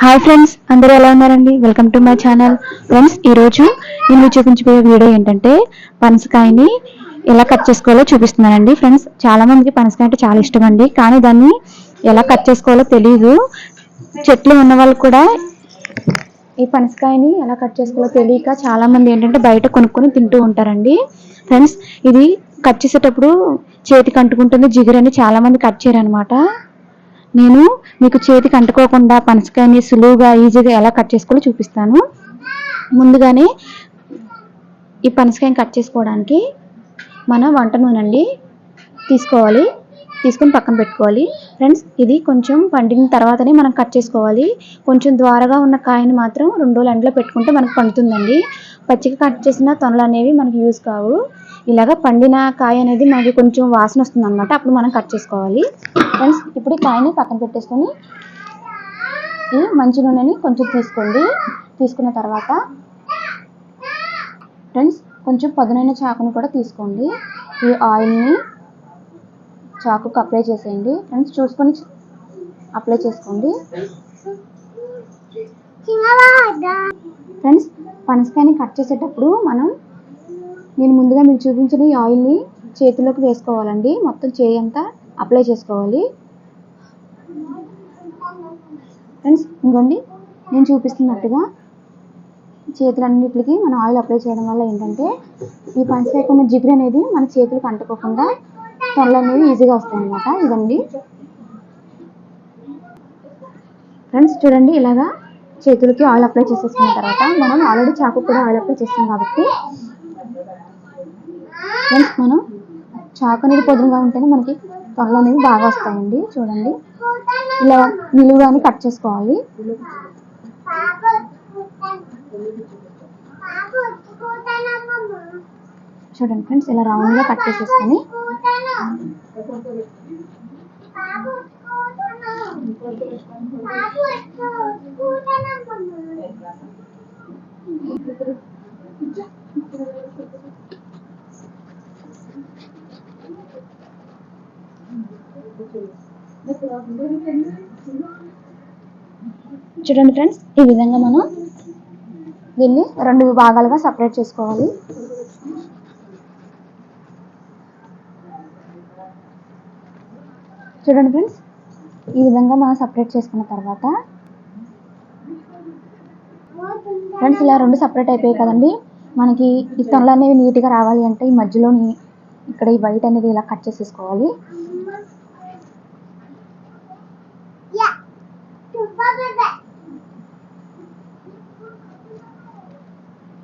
Hi friends అందరూ ఎలా ఉన్నారండి? Welcome to my channel. Friends ఈరోజు నేను చూపించబోయే వీడియో ఏంటంటే పనసకాయని ఎలా కట్ చేసుకోవాలో చూపిస్తున్నానండి. ఫ్రెండ్స్ చాలామందికి పనసకాయ అంటే చాలా ఇష్టం అండి కానీ దాన్ని ఎలా కట్ చేసుకోవాలో తెలియదు చెట్లు ఉన్న వాళ్ళు కూడా ఈ పనసకాయని ఎలా కట్ చేసుకోవాలో తెలియక చాలామంది ఏంటంటే బయట కొనుక్కొని తింటూ ఉంటారండి. ఫ్రెండ్స్ ఇది కట్ చేసేటప్పుడు చేతికి అంటుకుంటుంది జిగురని అని చాలామంది కట్ చేయరనమాట నేను మీకు చేతికి అంటుకోకుండా పనసకాయని సులువుగా ఈజీగా ఎలా కట్ చేసుకోవాలో చూపిస్తాను. ముందుగానే ఈ పనసకాయని కట్ చేసుకోవడానికి మన వంట నూనె అండి తీసుకోవాలి. తీసుకొని పక్కన పెట్టుకోవాలి. ఫ్రెండ్స్ ఇది కొంచెం పండిన తర్వాతనే మనం కట్ చేసుకోవాలి. కొంచెం ద్వారగా ఉన్న కాయని మాత్రం రెండు రోజులు ఎండలో పెట్టుకుంటే మనకు పండుతుందండి. పచ్చిగా కట్ చేసిన తొనలు అనేవి మనకి యూజ్ కావు. ఇలాగ పండిన కాయ అనేది మనకి కొంచెం వాసన వస్తుంది అనమాట అప్పుడు మనం కట్ చేసుకోవాలి. ఫ్రెండ్స్ ఇప్పుడు ఈ కాయని పక్కన పెట్టేసుకొని ఈ మంచి నూనెని కొంచెం తీసుకోండి. తీసుకున్న తర్వాత ఫ్రెండ్స్ కొంచెం పదునైన చాకుని కూడా తీసుకోండి. ఈ ఆయిల్ని చాకుకు అప్లై చేసేయండి. ఫ్రెండ్స్ చూసుకొని అప్లై చేసుకోండి. ఫ్రెండ్స్ పనసకాయని కట్ చేసేటప్పుడు మనం నేను ముందుగా మీరు చూపించిన ఈ ఆయిల్ని చేతిలోకి వేసుకోవాలండి. మొత్తం చేయి అంతా అప్లై చేసుకోవాలి. ఫ్రెండ్స్ ఇంకోండి నేను చూపిస్తున్నట్టుగా చేతులన్నిటికి మనం ఆయిల్ అప్లై చేయడం వల్ల ఏంటంటే ఈ పంచదారకు ఉన్న జిగురు అనేది మన చేతులకు అంటుకోకుండా పనులు అనేవి ఈజీగా వస్తాయి అనమాట ఇదండి. ఫ్రెండ్స్ చూడండి ఇలాగా చేతులకి ఆయిల్ అప్లై చేసేసుకున్న తర్వాత మనం ఆల్రెడీ చాకు కూడా ఆయిల్ అప్లై చేస్తాం కాబట్టి ఫ్రెండ్స్ మనం చాకు అనేది పొదురుగా ఉంటేనే మనకి త్వరలు అనేవి బాగా వస్తాయండి. చూడండి. ఇలా నిలువుగానే కట్ చేసుకోవాలి. చూడండి ఫ్రెండ్స్ ఇలా రౌండ్గా కట్ చేసేసుకొని చూడండి ఫ్రెండ్స్ ఈ విధంగా మనం దీన్ని రెండు భాగాలుగా సపరేట్ చేసుకోవాలి. చూడండి ఫ్రెండ్స్ ఈ విధంగా మనం సపరేట్ చేసుకున్న తర్వాత ఫ్రెండ్స్ ఇలా రెండు సపరేట్ అయిపోయాయి కదండి. మనకి ఈ తొనలు అనేవి నీట్గా రావాలి అంటే ఈ మధ్యలోని ఇక్కడ ఈ వైట్ అనేది ఇలా కట్ చేసేసుకోవాలి.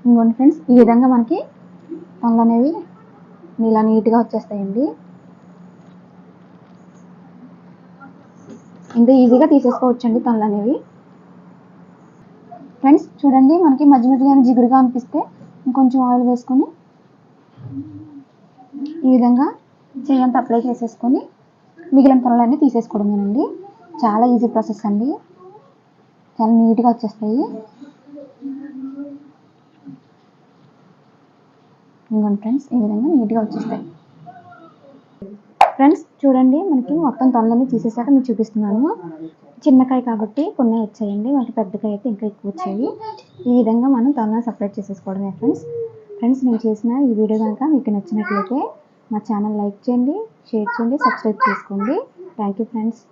ఇంకోండి ఫ్రెండ్స్ ఈ విధంగా మనకి తొనలు అనేవి ఇలా నీట్గా వచ్చేస్తాయండి. ఇంత ఈజీగా తీసేసుకోవచ్చండి తొనలు అనేవి ఫ్రెండ్స్ చూడండి మనకి మధ్య మధ్యలో జిగురుగా అనిపిస్తే ఇంకొంచెం ఆయిల్ వేసుకొని ఈ విధంగా చేయంత అప్లై చేసేసుకొని మిగిలిన తనలన్నీ తీసేసుకోవడమేనండి. చాలా ఈజీ ప్రాసెస్ అండి. చాలా నీట్గా వచ్చేస్తాయి. ఇదిగోండి ఫ్రెండ్స్ ఈ విధంగా నీట్గా వచ్చేస్తాయి. ఫ్రెండ్స్ చూడండి మనకి మొత్తం తొనలన్నీ తీసేసాక మీకు చూపిస్తున్నాను. చిన్నకాయ కాబట్టి కొన్ని వచ్చాయండి మనకి పెద్దకాయ అయితే ఇంకా ఎక్కువ వచ్చాయి. ఈ విధంగా మనం తొనలను సపరేట్ చేసేసుకోవడమే ఫ్రెండ్స్. ఫ్రెండ్స్ నేను చేసిన ఈ వీడియో కనుక మీకు నచ్చినట్లయితే మా ఛానల్ లైక్ చేయండి షేర్ చేయండి సబ్స్క్రైబ్ చేసుకోండి. Thank you friends.